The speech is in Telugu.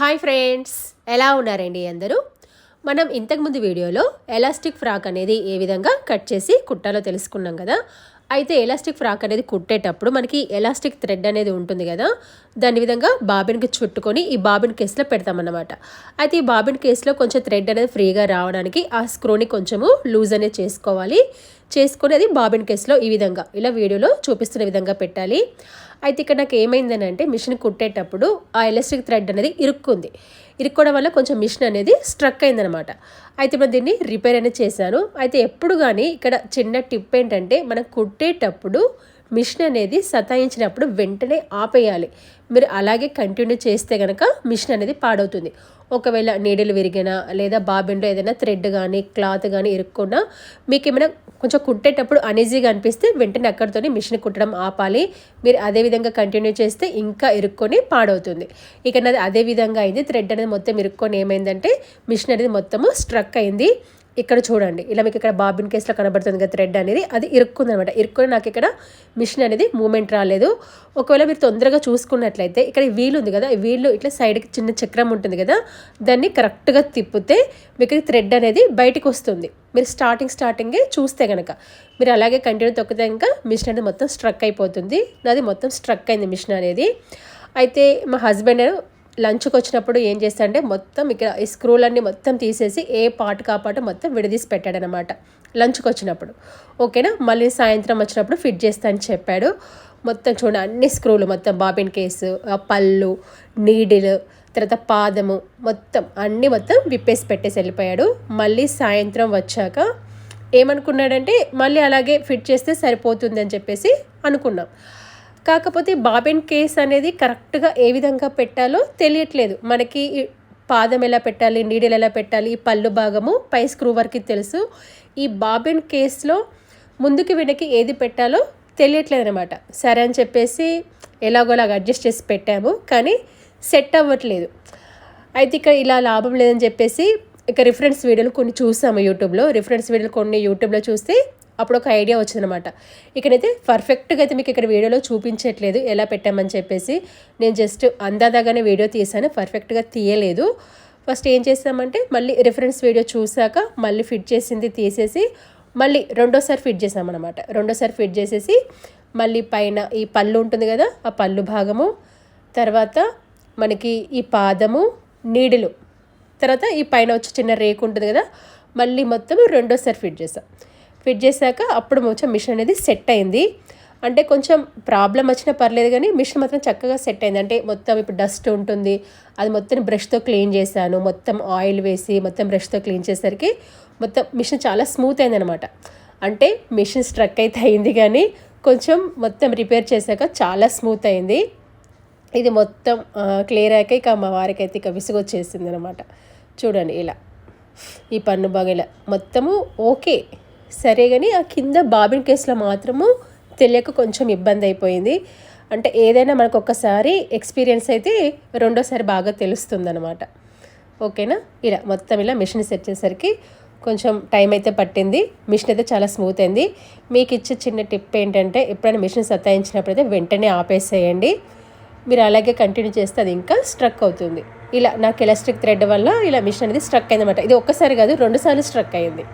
హాయ్ ఫ్రెండ్స్ ఎలా ఉన్నారండి అందరూ? మనం ఇంతకుముందు వీడియోలో ఎలాస్టిక్ ఫ్రాక్ అనేది ఏ విధంగా కట్ చేసి కుట్టాలో తెలుసుకున్నాం కదా. అయితే ఎలాస్టిక్ ఫ్రాక్ అనేది కుట్టేటప్పుడు మనకి ఎలాస్టిక్ థ్రెడ్ అనేది ఉంటుంది కదా దాని విధంగా బాబిన్కి చుట్టుకొని ఈ బాబిన్ కేసులో పెడతామన్నమాట. అయితే ఈ బాబిన్ కేసులో కొంచెం థ్రెడ్ అనేది ఫ్రీగా రావడానికి ఆ స్క్రూని కొంచెము లూజ్ అనేది చేసుకోవాలి. చేసుకొని అది బాబిన్ కేసులో ఈ విధంగా ఇలా వీడియోలో చూపిస్తున్న విధంగా పెట్టాలి. అయితే ఇక్కడ నాకు ఏమైందని అంటే మిషన్ కుట్టేటప్పుడు ఆ ఎలాస్టిక్ థ్రెడ్ అనేది ఇరుక్కుంది. ఇరుక్కోవడం వల్ల కొంచెం మిషన్ అనేది స్ట్రక్ అయిందనమాట అయితే ఇప్పుడు దీన్ని రిపేర్ అనేది చేశాను. అయితే ఎప్పుడు కానీ ఇక్కడ చిన్న టిప్ ఏంటంటే మనం కుట్టేటప్పుడు మిషన్ అనేది సతాయించినప్పుడు వెంటనే ఆపేయాలి. మీరు అలాగే కంటిన్యూ చేస్తే కనుక మిషన్ అనేది పాడవుతుంది. ఒకవేళ నీడలు విరిగినా లేదా బాబిన్లో ఏదైనా థ్రెడ్ కానీ క్లాత్ కానీ ఇరుక్కున్నా మీకు ఏమైనా కొంచెం కుట్టేటప్పుడు అనీజీగా అనిపిస్తే వెంటనే అక్కడితోనే మిషన్ కుట్టడం ఆపాలి. మీరు అదే విధంగా కంటిన్యూ చేస్తే ఇంకా ఇరుక్కొని పాడవుతుంది. ఇక నాది అదే విధంగా అయింది. థ్రెడ్ అనేది మొత్తం ఇరుక్కొని ఏమైందంటే మిషన్ అనేది మొత్తము స్ట్రక్ అయింది. ఇక్కడ చూడండి. ఇలా మీకు ఇక్కడ బాబిన్ కేసులో కనబడుతుంది కదా థ్రెడ్ అనేది. అది ఇరుక్కుంది అనమాట ఇరుక్కుని నాకు ఇక్కడ మిషన్ అనేది మూమెంట్ రాలేదు. ఒకవేళ మీరు తొందరగా చూసుకున్నట్లయితే ఇక్కడ ఈ వీల్ ఉంది కదా ఈ వీళ్ళు ఇట్లా సైడ్కి చిన్న చక్రం ఉంటుంది కదా దాన్ని కరెక్ట్గా తిప్పితే మీకు థ్రెడ్ అనేది బయటకు వస్తుంది. మీరు స్టార్టింగ్ స్టార్టింగే చూస్తే కనుక మీరు అలాగే కంటిన్యూ తొక్కితే ఇంకా మిషన్ అనేది మొత్తం స్ట్రక్ అయిపోతుంది. నాది మొత్తం స్ట్రక్ అయింది మిషన్ అనేది. అయితే మా హస్బెండ్ లంచ్కి వచ్చినప్పుడు ఏం చేస్తాడంటే మొత్తం ఇక్కడ ఈ స్క్రూలన్నీ మొత్తం తీసేసి ఏ పార్ట్ కాపాటు మొత్తం విడదీసి పెట్టాడనమాట లంచ్కి వచ్చినప్పుడు ఓకేనా? మళ్ళీ సాయంత్రం వచ్చినప్పుడు ఫిట్ చేస్తానని చెప్పాడు. మొత్తం చూడండి అన్ని స్క్రూలు మొత్తం బాబిన్ కేసు పళ్ళు నీడిల్ తర్వాత పాదము మొత్తం అన్నీ మొత్తం విప్పేసి పెట్టేసి వెళ్ళిపోయాడు. మళ్ళీ సాయంత్రం వచ్చాక ఏమనుకున్నాడంటే మళ్ళీ అలాగే ఫిట్ చేస్తే సరిపోతుంది అని చెప్పేసి అనుకున్నాం. కాకపోతే బాబిన్ కేస్ అనేది కరెక్ట్గా ఏ విధంగా పెట్టాలో తెలియట్లేదు. మనకి పాదం ఎలా పెట్టాలి నీడలు ఎలా పెట్టాలి ఈ పళ్ళు భాగము పై స్క్రూ వరకు తెలుసు. ఈ బాబిన్ కేస్లో ముందుకి వెనక్కి ఏది పెట్టాలో తెలియట్లేదు అనమాట సరే అని చెప్పేసి ఎలాగోలాగా అడ్జస్ట్ చేసి పెట్టాము కానీ సెట్ అవ్వట్లేదు. అయితే ఇక్కడ ఇలా లాభం లేదని చెప్పేసి ఇక రిఫరెన్స్ వీడియోలు కొన్ని చూసాము యూట్యూబ్లో. రిఫరెన్స్ వీడియోలు కొన్ని యూట్యూబ్లో చూస్తే అప్పుడు ఒక ఐడియా వచ్చిందనమాట. ఇక్కడైతే పర్ఫెక్ట్గా అయితే మీకు ఇక్కడ వీడియోలో చూపించట్లేదు ఎలా పెట్టామని చెప్పేసి. నేను జస్ట్ అందాదాగానే వీడియో తీసాను పర్ఫెక్ట్గా తీయలేదు. ఫస్ట్ ఏం చేసామంటే మళ్ళీ రిఫరెన్స్ వీడియో చూసాక మళ్ళీ ఫిట్ చేసింది తీసేసి మళ్ళీ రెండోసారి ఫిట్ చేసామన్నమాట రెండోసారి ఫిట్ చేసేసి మళ్ళీ పైన ఈ పళ్ళు ఉంటుంది కదా ఆ పళ్ళు భాగము తర్వాత మనకి ఈ పాదము నీడిలు తర్వాత ఈ పైన వచ్చి చిన్న రేకు ఉంటుంది కదా మళ్ళీ మొత్తం రెండోసారి ఫిట్ చేసాం. ఫిట్ చేశాక అప్పుడు కొంచెం మిషన్ అనేది సెట్ అయింది. అంటే కొంచెం ప్రాబ్లం వచ్చినా పర్లేదు కానీ మిషన్ మాత్రం చక్కగా సెట్ అయింది. అంటే మొత్తం ఇప్పుడు డస్ట్ ఉంటుంది. అది మొత్తం బ్రష్తో క్లీన్ చేశాను. మొత్తం ఆయిల్ వేసి మొత్తం బ్రష్తో క్లీన్ చేసరికి మొత్తం మిషన్ చాలా స్మూత్ అయిందనమాట అంటే మిషన్ స్ట్రక్ అయితే అయింది కానీ కొంచెం మొత్తం రిపేర్ చేశాక చాలా స్మూత్ అయింది. ఇది మొత్తం క్లియర్ అయ్యాక ఇక మా వారికి అయితే ఇక విసుగొచ్చేసింది అనమాట చూడండి ఇలా. ఈ పన్ను బాగా ఇలా మొత్తము ఓకే. సరే కానీ ఆ కింద బాబిన్ కేసులో మాత్రము తెలియక కొంచెం ఇబ్బంది అయిపోయింది. అంటే ఏదైనా మనకు ఒక్కసారి ఎక్స్పీరియన్స్ అయితే రెండోసారి బాగా తెలుస్తుందనమాట ఓకేనా? ఇలా మొత్తం ఇలా మిషన్ సెట్ చేసరికి కొంచెం టైం అయితే పట్టింది. మిషన్ అయితే చాలా స్మూత్ అయింది. మీకు ఇచ్చే చిన్న టిప్ ఏంటంటే ఎప్పుడైనా మిషన్ సతాయించినప్పుడు అయితే వెంటనే ఆపేసేయండి. మీరు అలాగే కంటిన్యూ చేస్తే అది ఇంకా స్ట్రక్ అవుతుంది. ఇలా నాకు ఎలాస్టిక్ థ్రెడ్ వల్ల ఇలా మిషన్ అనేది స్ట్రక్ అయిందన్నమాట. ఇది ఒక్కసారి కాదు రెండుసార్లు స్ట్రక్ అయింది.